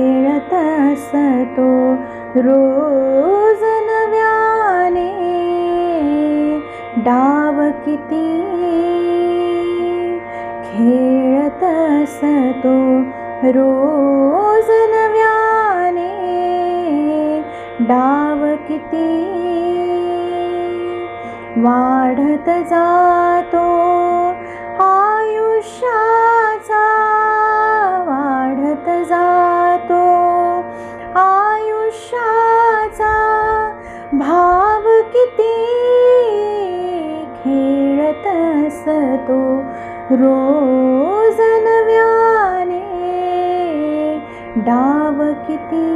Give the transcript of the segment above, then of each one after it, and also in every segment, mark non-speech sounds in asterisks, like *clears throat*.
खेळतसतो रोज नव्याने डाव किती खेळतसतो रोज डाव किती वाढत जातो. आयुष्याचा वाढत जातो. आयुष्याचा भाव किती खेळत असतो. रोज नव्याने डाव किती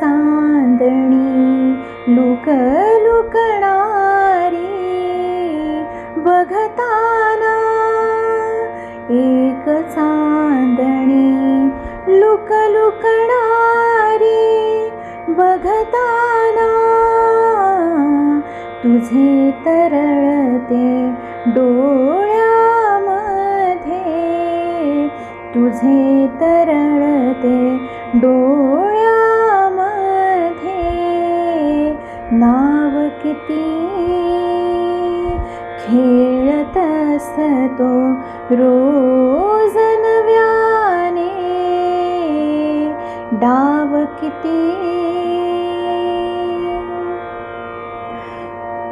चांदणी लुक लुकणारी बघताना एक चांदणी लुक लुकणारी बघताना तुझे तरळते डोळ्यामध्ये तुझे तरळते डोळ्यामध्ये नाव किती खेळत असतो रोज नव्याने. डाव किती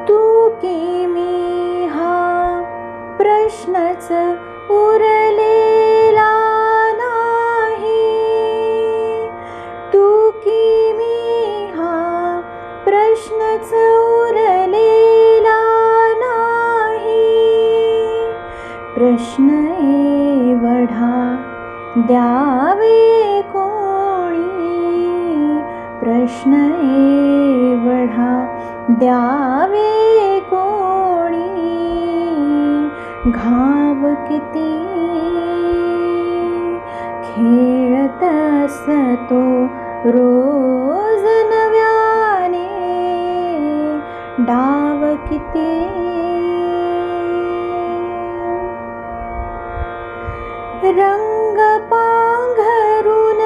तू की मी हा प्रश्नच उरलेला प्रश्न एवढा द्यावे कोणी? प्रश्न एवढा द्यावे कोणी? घाव किती? खेळत असतो रोज नव्याने डाव किती रंग पांघरून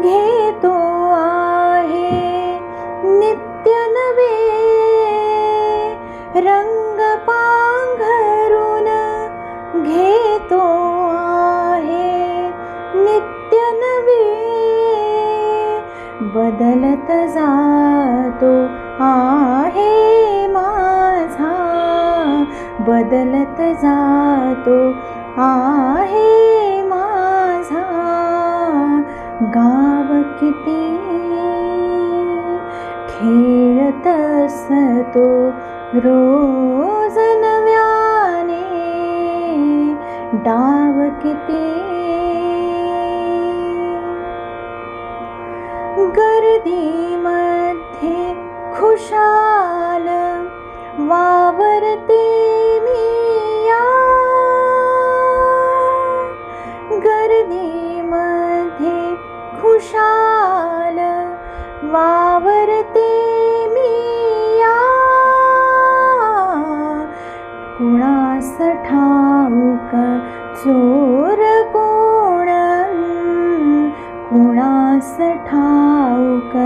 घेतो आहे. नित्य नवे रंग पांघरून घेतो आहे. नित्य नवे बदलत जातो आहे माझा. बदलत जातो आहे. असतो रोज नव्याने डाव किती गर्दीमध्ये खुशाल वावरते खुशाल वावरते मी या. कुणास ठाऊक चोर कोण? कुणास ठाऊक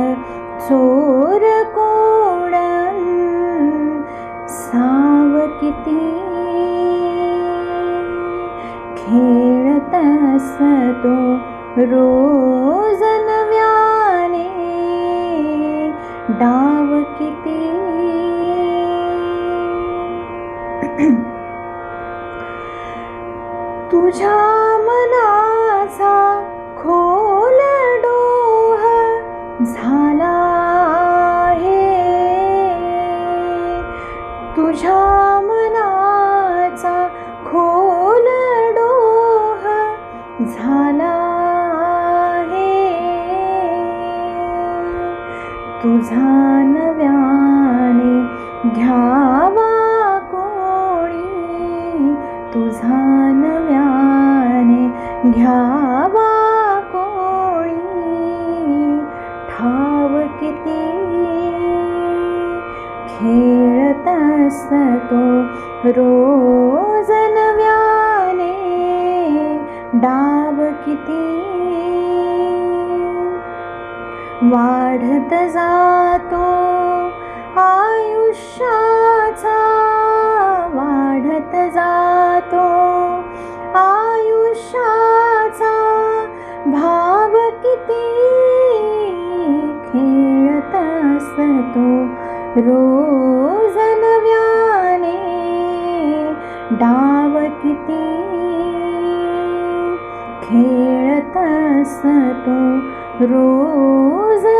चोर कोण? साव किती? खेळत असतो रोज नव्याने डाव किती? *clears throat* तुझ्या मनाचा खोल डोह झाला आहे. तुझ्या मनाचा खोल डोह झाला तुझा नव्याने घ्यावा कोणी? तुझा नव्याने घ्यावा कोणी? ठाव किती? खेळत असतो रोज नव्याने. डाव किती? वाढत जातो. आयुष्याचा वाढत जातो. आयुष्याचा भाव किती खेळत असतो. रोज नव्याने डाव किती खेळत असतो. रोज